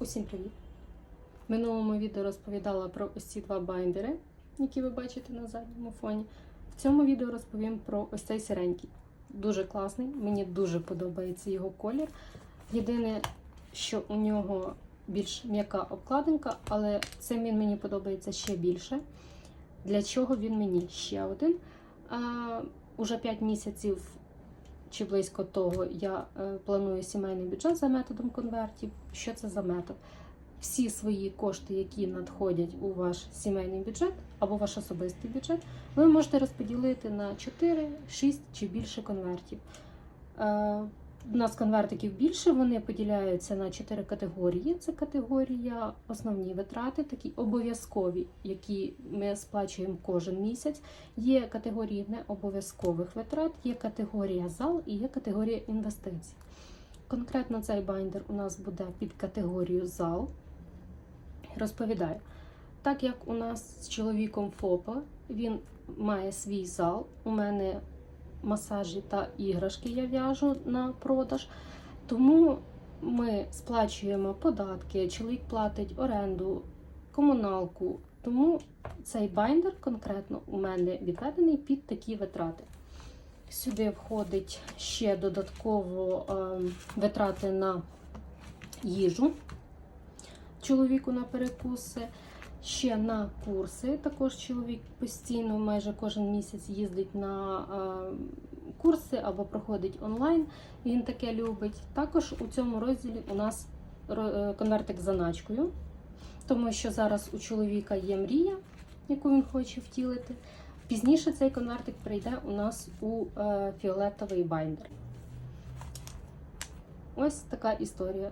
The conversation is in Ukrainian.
Усім привіт! В минулому відео розповідала про ось ці два байндери, які ви бачите на задньому фоні. В цьому відео розповім про ось цей сиренький. Дуже класний, мені дуже подобається його колір. Єдине, що у нього більш м'яка обкладинка, але цим він мені подобається ще більше. Для чого він мені ще один? А, уже 5 місяців чи близько того я е, планую сімейний бюджет за методом конвертів. Що це за метод? Всі свої кошти, які надходять у ваш сімейний бюджет або ваш особистий бюджет, ви можете розподілити на 4, 6 чи більше конвертів. У нас конвертиків більше, вони поділяються на 4 категорії. Це категорія основні витрати, такі обов'язкові, які ми сплачуємо кожен місяць. Є категорії необов'язкових витрат, є категорія зал і є категорія інвестицій. Конкретно цей байндер у нас буде під категорію зал. Розповідаю, так як у нас з чоловіком ФОПа, він має свій зал. У мене масажі та іграшки я в'яжу на продаж. Тому ми сплачуємо податки, чоловік платить оренду, комуналку. Тому цей байндер конкретно у мене відведений під такі витрати. Сюди входить ще додатково е, витрати на їжу чоловіку на перекуси, ще на курси. Також чоловік постійно, майже кожен місяць їздить на е, курси або проходить онлайн. Він таке любить. Також у цьому розділі у нас е, конвертик з заначкою, тому що зараз у чоловіка є мрія, яку він хоче втілити. Пізніше цей конвертик прийде у нас у е, фіолетовий байндер. Ось така історія.